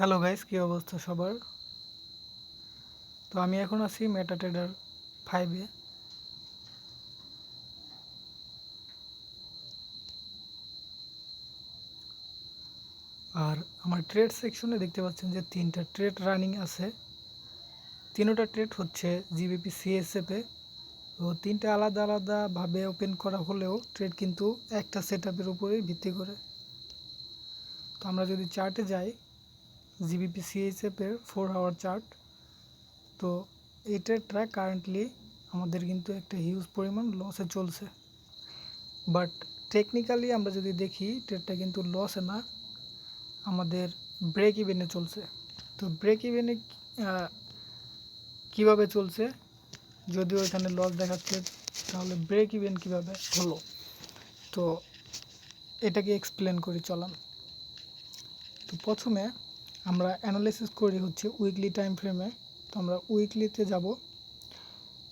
Hello guys কী অবস্থা সবার? তো আমি এখন আছি মেটা ট্রেডার ফাইভে আর আমার ট্রেড সেকশনে দেখতে পাচ্ছেন যে তিনটা ট্রেড রানিং আছে। তিনোটা ট্রেড হচ্ছে জিবিপি সিএসএফে তো তিনটা আলাদা আলাদাভাবে ওপেন করা হলেও ট্রেড কিন্তু একটা সেট আপের উপরেই ভিত্তি করে। তো আমরা যদি চার্টে যাই জিবিপি সিএসএফের ফোর আওয়ার চার্ট তো এই ট্র্যাক কারেন্টলি আমাদের কিন্তু একটা হিউজ পরিমাণ লসে চলছে। বাট টেকনিক্যালি আমরা যদি দেখি ট্রেডটা কিন্তু লসে না, আমাদের ব্রেক ইভেনে চলছে। তো ব্রেক ইভেনে কীভাবে চলছে? যদিও এখানে লস দেখাচ্ছে, তাহলে ব্রেক ইভেন কীভাবে হলো? তো এটাকে এক্সপ্লেন করি, চলাম। তো প্রথমে আমরা অ্যানালিসিস করি হচ্ছে উইকলি টাইম ফ্রেমে তো আমরা উইকলিতে যাব।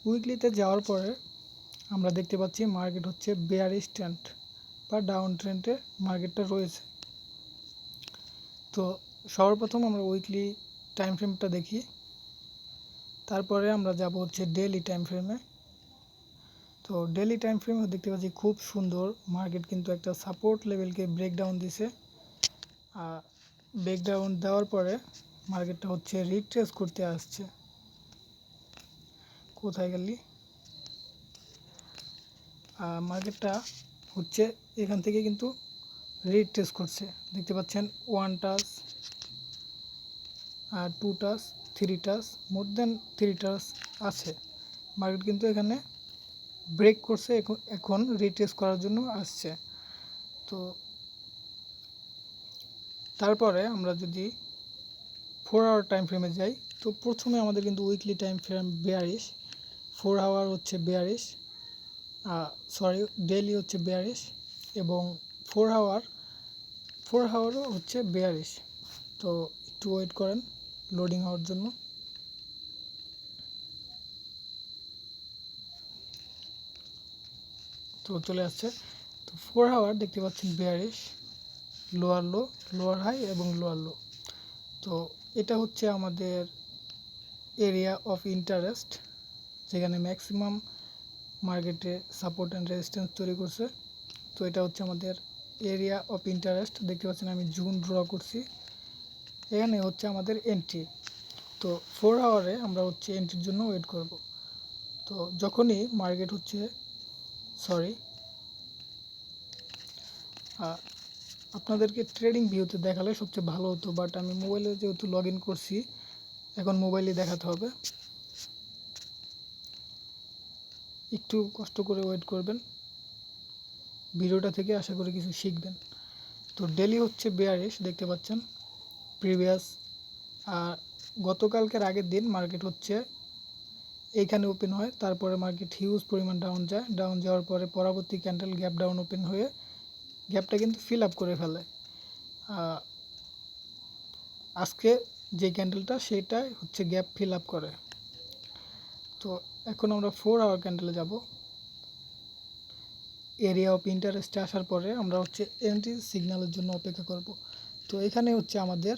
উইকলিতে যাওয়ার পরে আমরা দেখতে পাচ্ছি মার্কেট হচ্ছে বেয়ারিশ ট্রেন্ড বা ডাউন ট্রেন্ডে মার্কেটটা রয়েছে। তো সর্বপ্রথম আমরা উইকলি টাইম ফ্রেমটা দেখি। তারপরে আমরা যাব হচ্ছে ডেলি টাইম ফ্রেমে তো ডেলি টাইম ফ্রেমে দেখতে পাচ্ছি খুব সুন্দর। মার্কেট কিন্তু একটা সাপোর্ট লেভেলকে ব্রেকডাউন দিছে। ব্রেকডাউন দেওয়ার পরে মার্কেটটা হচ্ছে রিট্রেস করতে আসছে। কোথায় গেলি? মার্কেটটা হচ্ছে এখান থেকে কিন্তু রিট্রেস করছে। দেখতে পাচ্ছেন ওয়ান টাস আর two touch three touch more than three touch আছে। মার্কেট কিন্তু এখানে ব্রেক করছে, এখন রিট্রেস করার জন্য আসছে। তো তারপরে আমরা যদি ফোর আওয়ার টাইম ফ্রেমে যাই, তো প্রথমে আমাদের কিন্তু weekly time frame bearish four hour হচ্ছে বেয়ারিশ সরি ডেলি হচ্ছে বেয়ারিশ এবং ফোর আওয়ার ফোর আওয়ারও হচ্ছে বেয়ারিশ তো একটু ওয়েট করেন লোডিং হওয়ার জন্য। তো চলে আসছে। তো ফোর আওয়ার দেখতে পাচ্ছেন bearish lower low lower high এবং লোয়ার লো তো এটা হচ্ছে আমাদের এরিয়া অফ ইন্টারেস্ট যেখানে ম্যাক্সিমাম মার্কেটে সাপোর্ট অ্যান্ড রেজিস্ট্যান্স তৈরি করছে। তো এটা হচ্ছে আমাদের এরিয়া অফ ইন্টারেস্ট দেখতে পাচ্ছেন আমি জুন ড্র করছি। এখানে হচ্ছে আমাদের এন্ট্রি তো ফোর আওয়ারে আমরা হচ্ছে এন্ট্রির জন্য ওয়েট করব। তো যখনই মার্কেট হচ্ছে সরি আপনাদেরকে ট্রেডিং ভিউতে দেখালে সবচেয়ে ভালো হতো বাট আমি মোবাইলে যেহেতু লগ ইন করছি, এখন মোবাইলে দেখাতে হবে। একটু কষ্ট করে ওয়েট করবেন। ভিডিওটা থেকে আশা করি কিছু শিখবেন। তো ডেলি হচ্ছে বেয়ারিশ দেখতে পাচ্ছেন প্রিভিয়াস আর গতকালকের আগের দিন মার্কেট হচ্ছে, এইখানে ওপেন হয়, তারপরে মার্কেট হিউজ পরিমাণ ডাউন যায় ডাউন যাওয়ার পরে পরবর্তী ক্যান্ডেল গ্যাপ ডাউন ওপেন হয়ে গ্যাপটা কিন্তু ফিল আপ করে ফেলে। আজকে যে ক্যান্ডেলটা সেটাই হচ্ছে গ্যাপ ফিল আপ করে। তো এখন আমরা ফোর আওয়ার ক্যান্ডেলে যাব। এরিয়া অফ ইন্টারেস্টে আসার পরে আমরা হচ্ছে এন্ট্রি সিগন্যালের জন্য অপেক্ষা করব। তো এখানে হচ্ছে আমাদের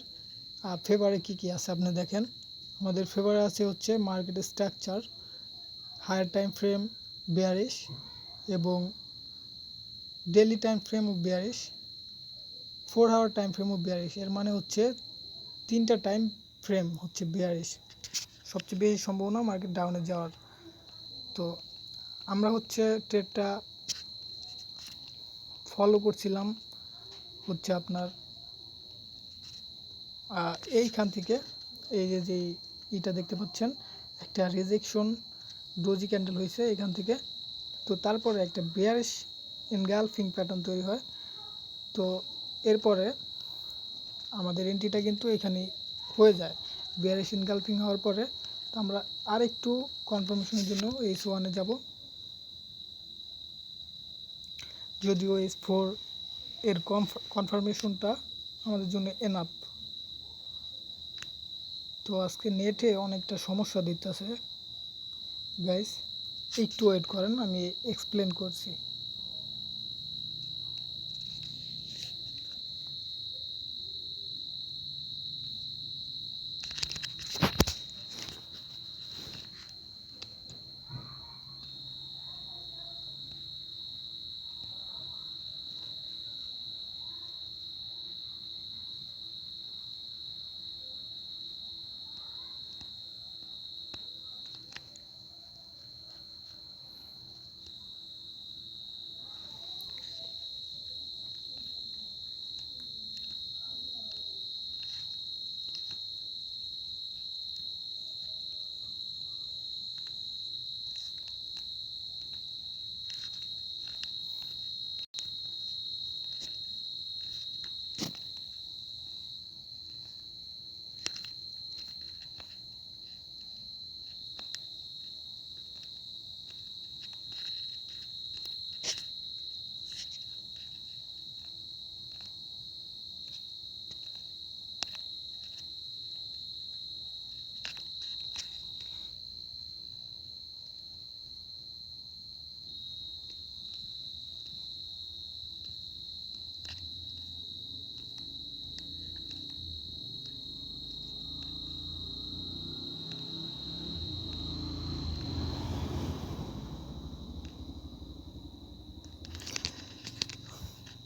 ফেভারে কি কি আছে আপনি দেখেন। আমাদের ফেভারে আছে হচ্ছে market structure higher time frame bearish এবং daily time frame of bearish four hour time frame of bearish এর মানে হচ্ছে তিনটা টাইম ফ্রেম হচ্ছে বিয়ারিশ সবচেয়ে বেশি সম্ভাবনা মার্কেট ডাউনে যাওয়ার। তো আমরা হচ্ছে ট্রেডটা ফলো করছিলাম হচ্ছে আপনার এইখান থেকে, এই যে যেই ইটা দেখতে পাচ্ছেন, একটা রিজেকশন ডোজি ক্যান্ডেল হয়েছে এখান থেকে। তো তারপরে একটা বিয়ারিশ এনগালফিং প্যাটার্ন তৈরি হয়। তো এরপরে আমাদের এন্ট্রিটা কিন্তু এখানে হয়ে যায়। বিয়ারিশ এনগালফিং হওয়ার পরে তো আমরা আরেকটু কনফার্মেশনের জন্য এইচ ওয়ানে যাব। যদিও এইচ ফোর এর কনফার্মেশনটা আমাদের জন্য এনাফ তো আজকে নেটে অনেকটা সমস্যা দিতেছে। গাইস একটু ওয়েট করেন, আমি এক্সপ্লেন করছি।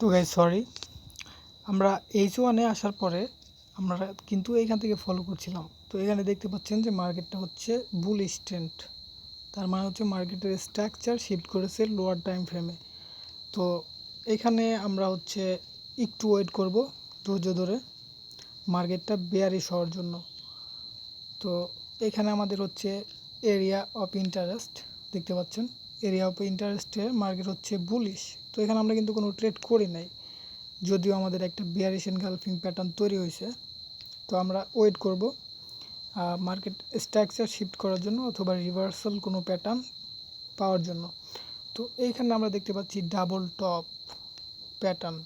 তো গাই সরি আমরা এইচ ওয়ানে আসার পরে আমরা কিন্তু এইখান থেকে ফলো করছিলাম। তো এখানে দেখতে পাচ্ছেন যে মার্কেটটা হচ্ছে বুল স্ট্রেন্ট তার মানে হচ্ছে মার্কেটের স্ট্রাকচার শিফট করেছে লোয়ার টাইম ফ্রেমে তো এখানে আমরা হচ্ছে একটু ওয়েট করব ধৈর্য ধরে। মার্কেটটা বেয়ারিশ হওয়ার জন্য। তো এখানে আমাদের হচ্ছে এরিয়া অফ ইন্টারেস্ট দেখতে পাচ্ছেন। এরিয়া অফ ইন্টারেস্টে মার্কেট হচ্ছে বুলিশ তো এখানে আমরা কিন্তু কোনো ট্রেড করি নাই। যদিও আমাদের একটা বিয়ারিশ এনগালফিং প্যাটার্ন তৈরি হয়েছে। তো আমরা ওয়েট করব। মার্কেট স্ট্রাকচার শিফট করার জন্য অথবা রিভার্সাল কোনো প্যাটার্ন পাওয়ার জন্য। তো এইখানে আমরা দেখতে পাচ্ছি ডাবল টপ প্যাটার্ন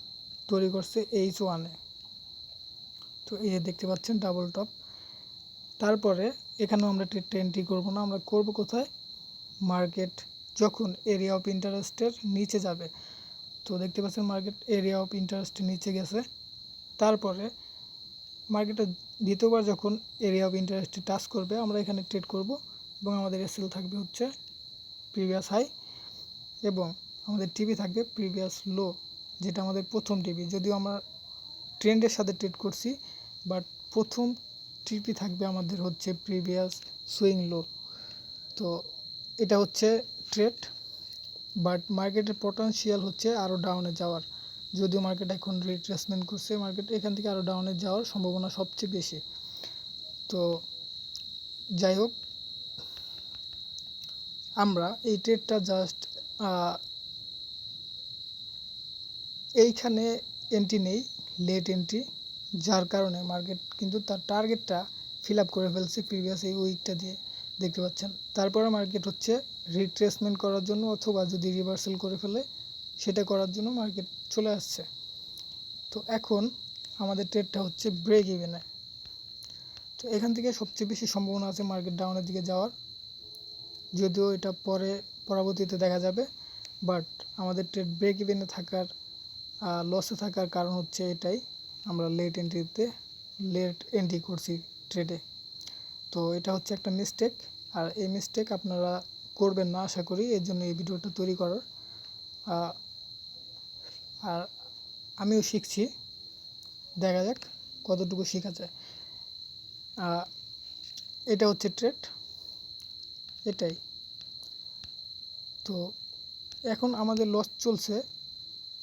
তৈরি করছে এইচ ওয়ানে তো এই যে দেখতে পাচ্ছেন ডাবল টপ তারপরে এখানেও আমরা ট্রেডটা এন্ট্রি করব না। আমরা করব কোথায়? মার্কেট যখন এরিয়া অফ ইন্টারেস্টের নিচে যাবে। তো দেখতে পাচ্ছেন মার্কেট এরিয়া অফ ইন্টারেস্টের নিচে গেছে। তারপরে মার্কেটের দ্বিতীয়বার যখন এরিয়া অফ ইন্টারেস্টে টাচ করবে, আমরা এখানে ট্রেড করব এবং আমাদের এসএল থাকবে হচ্ছে প্রিভিয়াস হাই এবং আমাদের টিভি থাকবে প্রিভিয়াস লো যেটা আমাদের প্রথম টিভি যদিও আমরা ট্রেন্ডের সাথে ট্রেড করছি বাট প্রথম টিপি থাকবে আমাদের হচ্ছে প্রিভিয়াস সুইং লো তো এটা হচ্ছে ট্রেড বাট মার্কেটের পটেনশিয়াল হচ্ছে আরও ডাউনে যাওয়ার। যদিও মার্কেট এখন রিট্রেসমেন্ট করছে মার্কেট এখান থেকে আরও ডাউনে যাওয়ার সম্ভাবনা সবচেয়ে বেশি। তো যাই হোক, আমরা এই ট্রেডটা জাস্ট এইখানে এন্ট্রি নেই লেট এন্ট্রি যার কারণে মার্কেট কিন্তু তার টার্গেটটা ফিল আপ করে ফেলছে প্রিভিয়াস এই উইকটা দিয়ে। দেখতে পাচ্ছেন। তারপরে মার্কেট হচ্ছে রিট্রেসমেন্ট করার জন্য অথবা যদি রিভার্সাল করে ফেলে, সেটা করার জন্য মার্কেট চলে আসছে। তো এখন আমাদের ট্রেডটা হচ্ছে ব্রেক ইভেনে তো এখান থেকে সবচেয়ে বেশি সম্ভাবনা আছে মার্কেট ডাউনের দিকে যাওয়ার। যদিও এটা পরে, পরবর্তীতে দেখা যাবে বাট আমাদের ট্রেড ব্রেক ইভেনে থাকার লসে থাকার কারণ হচ্ছে এটাই। আমরা লেট এন্ট্রিতে লেট এন্ট্রি করছি ট্রেডে তো এটা হচ্ছে একটা মিস্টেক আর এই মিস্টেক আপনারা করবেন না, আশা করি, এর জন্য এই ভিডিওটা তৈরি করার। আর আমিও শিখছি, দেখা যাক কতটুকু শেখা যায়। এটা হচ্ছে ট্রেড এটাই। তো এখন আমাদের লস চলছে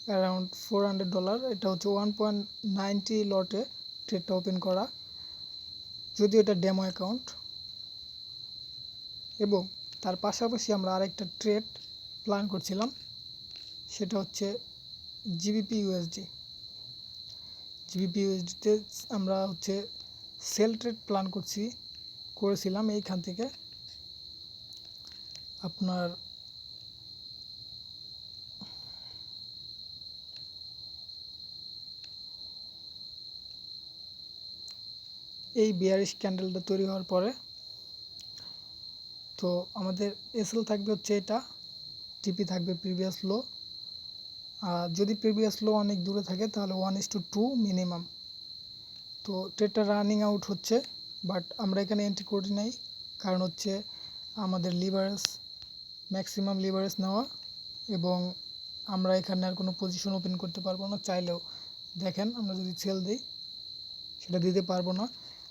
অ্যারাউন্ড ফোর হান্ড্রেড ডলার এটা হচ্ছে ওয়ান পয়েন্ট নাইনটি লটে ট্রেডটা ওপেন করা। যদিও এটা ডেমো অ্যাকাউন্ট এবং তার পাশাপাশি আমরা আরেকটা ট্রেড প্ল্যান করছিলাম, সেটা হচ্ছে জিবিপি ইউএসডি। জিবিপি ইউএসডিতে আমরা হচ্ছে সেল ট্রেড প্ল্যান করছি, করেছিলাম এইখান থেকে। আপনার এই বিয়ারিশ ক্যান্ডেলটা তৈরি হওয়ার পরে তো আমাদের এসএল থাকবে হচ্ছে এটা, টিপি থাকবে প্রিভিয়াস লো। আর যদি প্রিভিয়াস লো অনেক দূরে থাকে তাহলে one is to two minimum তো ট্রেডটা রানিং আউট হচ্ছে বাট আমরা এখানে এন্ট্রি করি নাই, কারণ হচ্ছে আমাদের লিভারেজ ম্যাক্সিমাম লিভারেজ নেওয়া, এবং আমরা এখানে আর কোনো পজিশন ওপেন করতে পারব না, চাইলেও। দেখেন আমরা যদি সেল দিই, সেটা দিতে পারব না।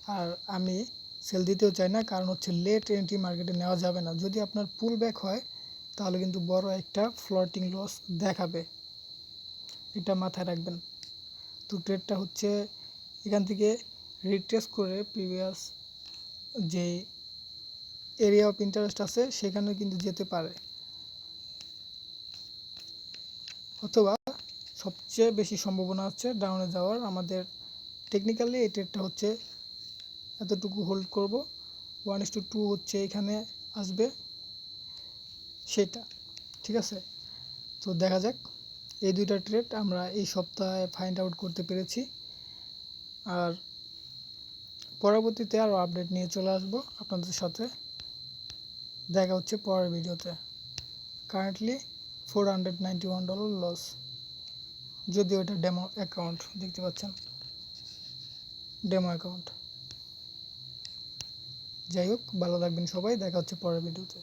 আর আমি সেল দিতেও চাই না, কারণ হচ্ছে লেট এন্ট্রি মার্কেটে নেওয়া যাবে না। যদি আপনার পুল ব্যাক হয়, তাহলে কিন্তু বড় একটা ফ্লটিং লস দেখাবে। এটা মাথায় রাখবেন। তো ট্রেডটা হচ্ছে এখান থেকে রিট্রেস করে প্রিভিয়াস যে এরিয়া অফ ইন্টারেস্ট আছে সেখানে কিন্তু যেতে পারে। অথবা সবচেয়ে বেশি সম্ভাবনা হচ্ছে ডাউনে যাওয়ার। আমাদের টেকনিক্যালি এই ট্রেডটা হচ্ছে এতটুকু হোল্ড করব। ওয়ান ইস টু টু হচ্ছে এখানে আসবে। সেটা, ঠিক আছে? তো দেখা যাক। এই দুইটা ট্রেড আমরা এই সপ্তাহে ফাইন্ড আউট করতে পেরেছি। আর পরবর্তীতে আরও আপডেট নিয়ে চলে আসব আপনাদের সাথে। দেখা হচ্ছে পরের ভিডিওতে। Currently four hundred dollar loss যদিও এটা ডেমো অ্যাকাউন্ট দেখতে পাচ্ছেন? ডেমো অ্যাকাউন্ট যাই হোক ভালো থাকবেন সবাই দেখা হচ্ছে পরের ভিডিওতে।